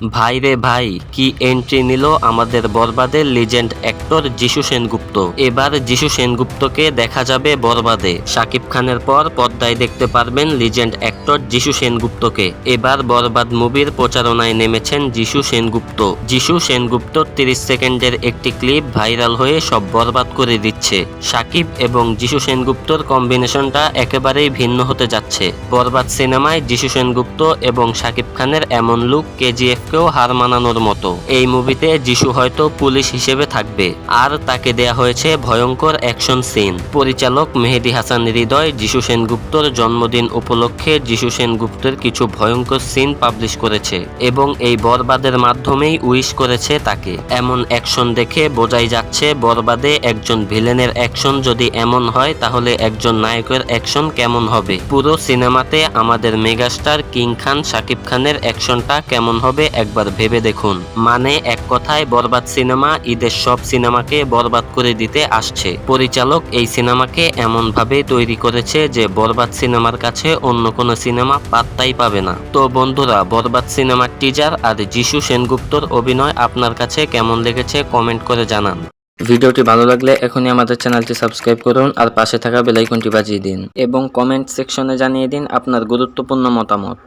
ভাই রে ভাই, কি এন্ট্রি নিল আমাদের বরবাদের লিজেন্ড অ্যাক্টর যিশু সেনগুপ্ত? এবার যিশু সেনগুপ্তকে দেখা যাবে বরবাদে। শাকিব খানের পর পর্দায় দেখতে পারবেন লিজেন্ড অ্যাক্টর যিশু সেনগুপ্তকে। এবার বরবাদ মুভির প্রচারণায় নেমেছেন যিশু সেনগুপ্ত। যিশু সেনগুপ্ত তিরিশ সেকেন্ডের একটি ক্লিপ ভাইরাল হয়ে সব বরবাদ করে দিচ্ছে। শাকিব এবং যিশু সেনগুপ্তর কম্বিনেশনটা একেবারেই ভিন্ন হতে যাচ্ছে। বরবাদ সিনেমায় যিশু সেনগুপ্ত এবং শাকিব খানের এমন লুক কেজিএফ কেও হার মানানোর মতো। এই মুভিতে যিশু হয়তো পুলিশ হিসেবে থাকবে। আর তাকে দেয়া হয়েছে ভয়ঙ্কর অ্যাকশন সিন। পরিচালক মেহেদি হাসান হৃদয় যিশু সেনগুপ্তর জন্মদিন উপলক্ষে যিশু সেনগুপ্তের কিছু ভয়ঙ্কর সিন পাবলিশ করেছে এবং এই বরবাদের মাধ্যমেই উইশ করেছে তাকে। এমন অ্যাকশন দেখে বোঝাই যাচ্ছে বরবাদে একজন ভিলেনের অ্যাকশন যদি এমন হয়, তাহলে একজন নায়কের অ্যাকশন কেমন হবে? পুরো সিনেমাতে আমাদের মেগাস্টার কিং খান, শাকিব খানের অ্যাকশনটা কেমন হবে একবার ভেবে দেখুন। মানে এক কথায় বরবাদ সিনেমা ঈদের সব সিনেমাকে বরবাদ করে দিতে আসছে। পরিচালক এই সিনেমাকে এমন ভাবে তৈরি করেছে যে বরবাদ সিনেমার কাছে অন্য কোনো সিনেমা পাত্তাই পাবে না। তো বন্ধুরা, বরবাদ সিনেমার টিজার আর যিশু সেনগুপ্তর অভিনয় আপনার কাছে কেমন লেগেছে কমেন্ট করে জানান। ভিডিওটি ভালো লাগলে এখনই আমাদের চ্যানেলটি সাবস্ক্রাইব করুন আর পাশে থাকা বেলাইকনটি বাজিয়ে দিন এবং কমেন্ট সেকশনে জানিয়ে দিন আপনার গুরুত্বপূর্ণ মতামত।